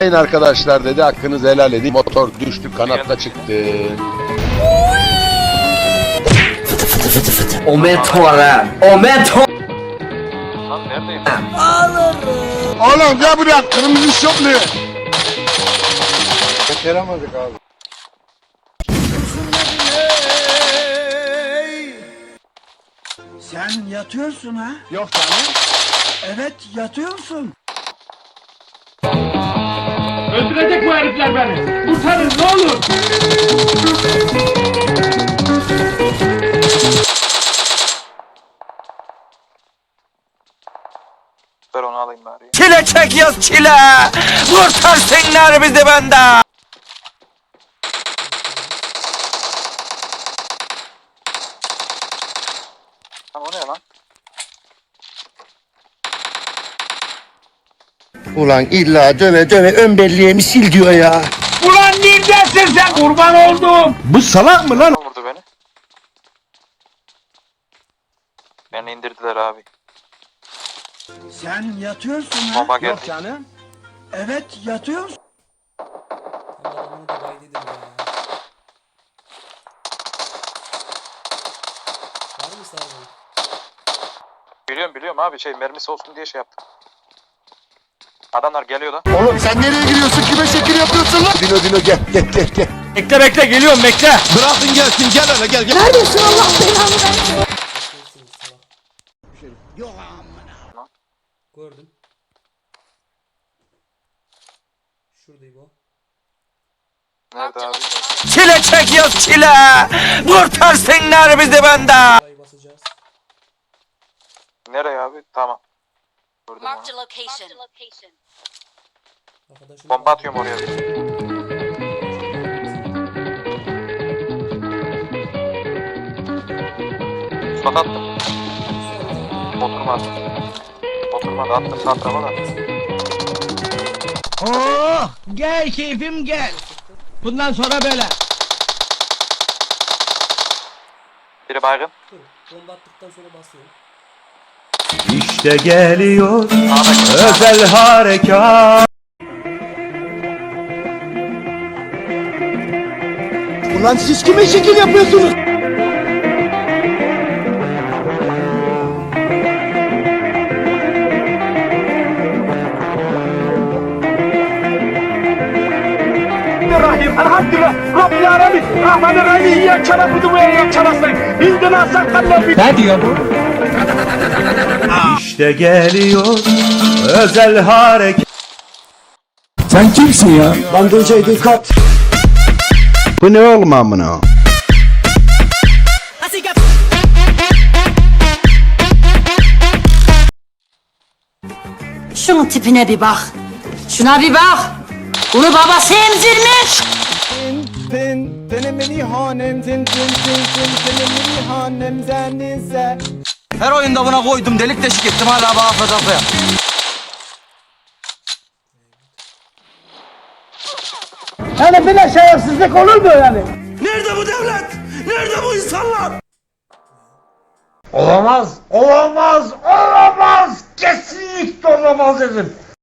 Sayın arkadaşlar dedi hakkınızı helal edin. Motor düştü kanatla çıktı. O meteora. O meteor. Lan neredeyim? Oğlum gel buraya kırmızı şoplu. Başaramadık abi. Sen yatıyorsun ha? Yok canım. Evet yatıyorsun. Öldürecek bu herifler beni. Kurtarın ne olur. Ver onu alayım bari. Çile çekiyoruz çile. Kurtarsınlar bizi benden. Lan o ne lan? Ulan illa döve döve ön belleğimi sil diyor ya. Ulan neredesin sen kurban oldum. Bu salak mı lan? Vurdu beni? Beni indirdiler abi. Sen yatıyorsun ha? Bomba geldi. canım. Evet yatıyorsun. Biliyorum biliyorum abi şey mermisi olsun diye şey yaptım. Adamlar geliyor lan. Oğlum sen nereye giriyorsun? Kime şekil yapıyorsun lan? Dino Dino gel gel gel gel. Bekle bekle geliyorum bekle. Bırakın gelsin gel hele gel gel. Neredesiniz salak? Gördüm. Şuradayım o. Nerede abi? Çile çekiyoruz çile. Kurtarsınlar bizi benden. Nereye abi? Tamam. Marked a location. Arkadaşım Bomba atıyorum oraya. Sat attım. Oturma attım. Oturma da attım sağ tarafa da. Oh gel keyfim gel. Bundan sonra böyle. Biri baygın. Dur. Bomba attıktan sonra basıyorum. İşte geliyor özel harekat. Ulan siz kime şekil yapıyorsunuz? Rahim elhamdülillah Rabbil alemin Rahmanirrahim İyyâke na'budu ve iyyâke nestaîn İhdina sıratal Ne diyor bu? İşte geliyor özel harekat. Sen kimsin ya? Bandırcaya dikkat. Bu ne oğlum amına? Şunun tipine bir bak. Şuna bir bak. Bunu babası emzirmiş. Her oyunda buna koydum delik deşik ettim hala bana fotoğrafı Yani bir de şerefsizlik olur mu yani? Nerede bu devlet? Nerede bu insanlar? Olamaz, olamaz, olamaz. Kesinlikle olamaz dedim.